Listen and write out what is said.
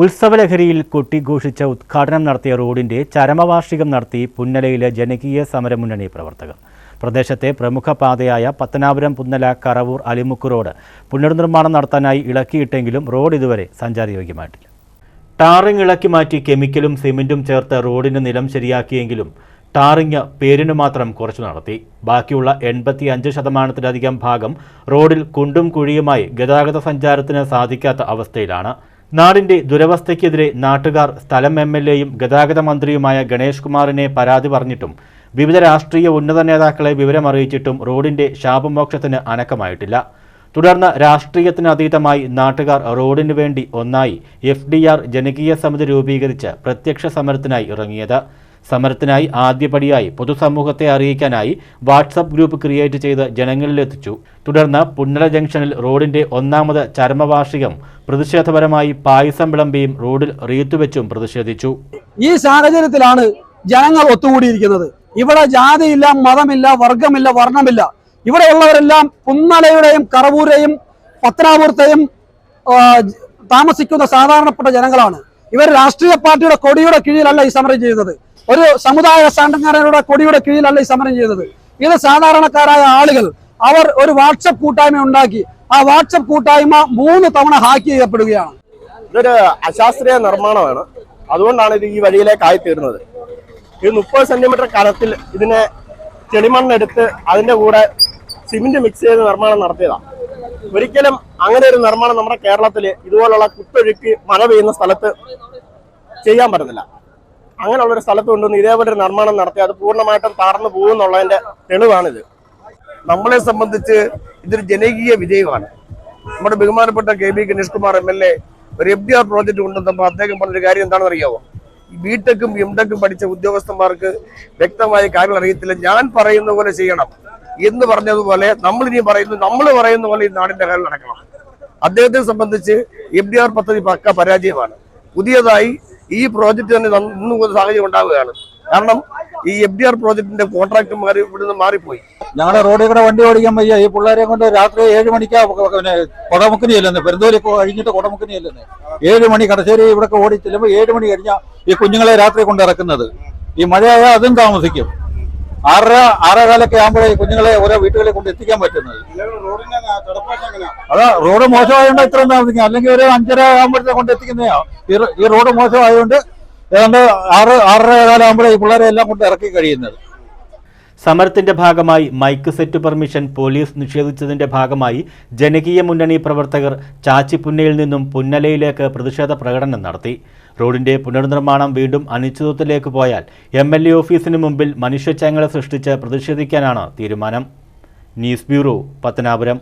ഉത്സവലഹരിയിൽ കൊട്ടിഘോഷിച്ച ഉദ്ഘാടനം നടത്തിയ റോഡിന്റെ ചരമവാർഷികം നടത്തി പുന്നലയിലെ ജനകീയ സമരമുന്നണി പ്രവർത്തകർ. പ്രദേശത്തെ പ്രമുഖ പാതയായ പത്തനാപുരം പുന്നല കറവൂർ അലിമുക്ക് റോഡ് പുനർനിർമ്മാണം നടത്താനായി ഇളക്കിയിട്ടെങ്കിലും റോഡ് ഇതുവരെ സഞ്ചാരയോഗ്യമായിട്ടില്ല. ടാറിംഗ് ഇളക്കി മാറ്റി കെമിക്കലും സിമന്റും ചേർത്ത് റോഡിന് നിലം ശരിയാക്കിയെങ്കിലും ടാറിങ് പേരിന് മാത്രം കുറച്ചു നടത്തി. ബാക്കിയുള്ള എൺപത്തി അഞ്ച് ശതമാനത്തിലധികം ഭാഗം റോഡിൽ കുണ്ടും കുഴിയുമായി ഗതാഗത സഞ്ചാരത്തിന് സാധിക്കാത്ത അവസ്ഥയിലാണ് നാടിന്റെ ദുരവസ്ഥയ്ക്കെതിരെ നാട്ടുകാർ സ്ഥലം എം എൽ എയും ഗതാഗത മന്ത്രിയുമായ ഗണേഷ് കുമാറിനെ പരാതി പറഞ്ഞിട്ടും വിവിധ രാഷ്ട്രീയ ഉന്നത നേതാക്കളെ വിവരമറിയിച്ചിട്ടും റോഡിന്റെ ശാപമോക്ഷത്തിന് അനക്കമായിട്ടില്ല. തുടർന്ന് രാഷ്ട്രീയത്തിന് അതീതമായി നാട്ടുകാർ റോഡിനു വേണ്ടി ഒന്നായി എഫ് ജനകീയ സമിതി രൂപീകരിച്ച് പ്രത്യക്ഷ സമരത്തിനായി ഇറങ്ങിയത്. സമരത്തിനായി ആദ്യപടിയായി പൊതുസമൂഹത്തെ അറിയിക്കാനായി വാട്സപ്പ് ഗ്രൂപ്പ് ക്രിയേറ്റ് ചെയ്ത് ജനങ്ങളിലെത്തിച്ചു. തുടർന്ന് പുന്നല ജംഗ്ഷനിൽ റോഡിന്റെ ഒന്നാമത് ചരമവാർഷികം പ്രതിഷേധപരമായി പായസം വിളമ്പിയും റോഡിൽ റീത്തുവെച്ചും പ്രതിഷേധിച്ചു. ഈ സാഹചര്യത്തിലാണ് ജനങ്ങൾ ഒത്തുകൂടിയിരിക്കുന്നത്. ഇവിടെ ജാതിയില്ല മതമില്ല വർഗമില്ല വർണമില്ല. ഇവിടെയുള്ളവരെല്ലാം പുന്നലയുടെയും കറവൂരെയും പത്തനാപുരത്തെയും താമസിക്കുന്ന സാധാരണപ്പെട്ട ജനങ്ങളാണ്. ഇവർ രാഷ്ട്രീയ പാർട്ടിയുടെ കൊടിയുടെ കീഴിലല്ല ഈ സമരം ചെയ്യുന്നത് ഒരു സമുദായ സംഘടനയുടെ കൊടിയുടെ കീഴിലല്ല ഈ സമരം ചെയ്യുന്നത് ഇത് സാധാരണക്കാരായ ആളുകൾ അവർ ഒരു വാട്സപ്പ് കൂട്ടായ്മ ഉണ്ടാക്കി. ആ വാട്സപ്പ് കൂട്ടായ്മ മൂന്ന് തവണ ഹാക്ക് ചെയ്യപ്പെടുകയാണ്. ഇതൊരു അശാസ്ത്രീയ നിർമ്മാണമാണ്. അതുകൊണ്ടാണ് ഇത് ഈ വഴിയിലേക്ക് ആയിത്തീരുന്നത് ഈ മുപ്പത് സെന്റിമീറ്റർ കനത്തിൽ ഇതിനെ ചെളിമണ്ണെടുത്ത് അതിന്റെ കൂടെ സിമെന്റ് മിക്സ് ചെയ്ത് നിർമ്മാണം നടത്തിയതാണ് ഒരിക്കലും അങ്ങനെ ഒരു നിർമ്മാണം നമ്മുടെ കേരളത്തിൽ ഇതുപോലുള്ള കുത്തൊഴുക്ക് മഴ പെയ്യുന്ന സ്ഥലത്ത് ചെയ്യാൻ പറ്റത്തില്ല അങ്ങനെയുള്ള ഒരു സ്ഥലത്ത് കൊണ്ടുവന്ന് ഇതേപോലെ ഒരു നിർമ്മാണം നടത്തി അത് പൂർണമായിട്ടും തകർന്നു പോകുന്നുള്ളതിന്റെ തെളിവാണിത്. നമ്മളെ സംബന്ധിച്ച് ഇതൊരു ജനകീയ വിജയമാണ്. നമ്മുടെ ബഹുമാനപ്പെട്ട K B Ganesh Kumar M L A ഒരു എഫ് ഡി ആർ പ്രോജക്റ്റ് കൊണ്ടുവന്നപ്പോൾ അദ്ദേഹം പറഞ്ഞൊരു കാര്യം എന്താണെന്ന് അറിയാമോ ഈ ബിടെക്കും എം ടെക്കും പഠിച്ച ഉദ്യോഗസ്ഥന്മാർക്ക് വ്യക്തമായ കാര്യങ്ങൾ അറിയത്തില്ല. ഞാൻ പറയുന്ന പോലെ ചെയ്യണം. എന്ന് പറഞ്ഞതുപോലെ നമ്മൾ ഇനി പറയുന്നു നമ്മൾ പറയുന്ന പോലെ ഈ നാടിന്റെ കാര്യം നടക്കണം അദ്ദേഹത്തെ സംബന്ധിച്ച് എം ഡി ആർ പദ്ധതി പക്ക പരാജയമാണ്. പുതിയതായി ഈ പ്രോജക്റ്റ് തന്നെ ഇന്നും ഒരു സാഹചര്യം ഉണ്ടാവുകയാണ്. കാരണം ഈ എം ഡി ആർ പ്രോജക്ടിന്റെ കോൺട്രാക്ട് മാറി ഇവിടുന്ന് മാറിപ്പോയി. ഞങ്ങളുടെ റോഡിൽ കൂടെ വണ്ടി ഓടിക്കാൻ വയ്യ. ഈ പിള്ളേരെ കൊണ്ട് രാത്രി ഏഴ് മണിക്കാ പിന്നെ കൊടമുക്കിനി ചെല്ലുന്നത് പെരുന്തോലി കഴിഞ്ഞിട്ട് കൊടമുക്കിനി ഏഴ് മണി കടശ്ശേരി ഇവിടെ ഓടി ചെല്ലുമ്പോൾ ഏഴ് മണി കഴിഞ്ഞാൽ ഈ കുഞ്ഞുങ്ങളെ രാത്രി കൊണ്ട് ഇറക്കുന്നത്. ഈ മഴയായാൽ അതും താമസിക്കും. ആറര ആറേകാലൊക്കെ ആകുമ്പോഴേ കുഞ്ഞുങ്ങളെ ഓരോ വീട്ടുകളിൽ കൊണ്ട് എത്തിക്കാൻ പറ്റുന്നത്. അതാ റോഡ് മോശമായതുകൊണ്ട് ഇത്രയും താമസിക്കും അല്ലെങ്കിൽ ഒരു അഞ്ചര ആകുമ്പോഴത്തെ കൊണ്ട് എത്തിക്കുന്നതാ. ഈ റോഡ് മോശമായതുകൊണ്ട് ഏതാണ്ട് ആറ് ആറര കാലാകുമ്പോഴേ ഈ പിള്ളേരെ എല്ലാം കൊണ്ട് ഇറക്കി കഴിയുന്നത്. സമരത്തിന്റെ ഭാഗമായി മൈക്ക് സെറ്റ് പെർമിഷൻ പോലീസ് നിഷേധിച്ചതിന്റെ ഭാഗമായി ജനകീയ മുന്നണി പ്രവർത്തകർ ചാച്ചിപ്പുന്നയിൽ നിന്നും പുന്നലയിലേക്ക് പ്രതിഷേധ പ്രകടനം നടത്തി. റോഡിന്റെ പുനർനിർമ്മാണം വീണ്ടും അനിശ്ചിതത്വത്തിലേക്ക് പോയാൽ എം എൽ എ ഓഫീസിന് മുമ്പിൽ മനുഷ്യച്ചങ്ങളെ സൃഷ്ടിച്ച് പ്രതിഷേധിക്കാനാണ് തീരുമാനം. News bureau Pathanapuram.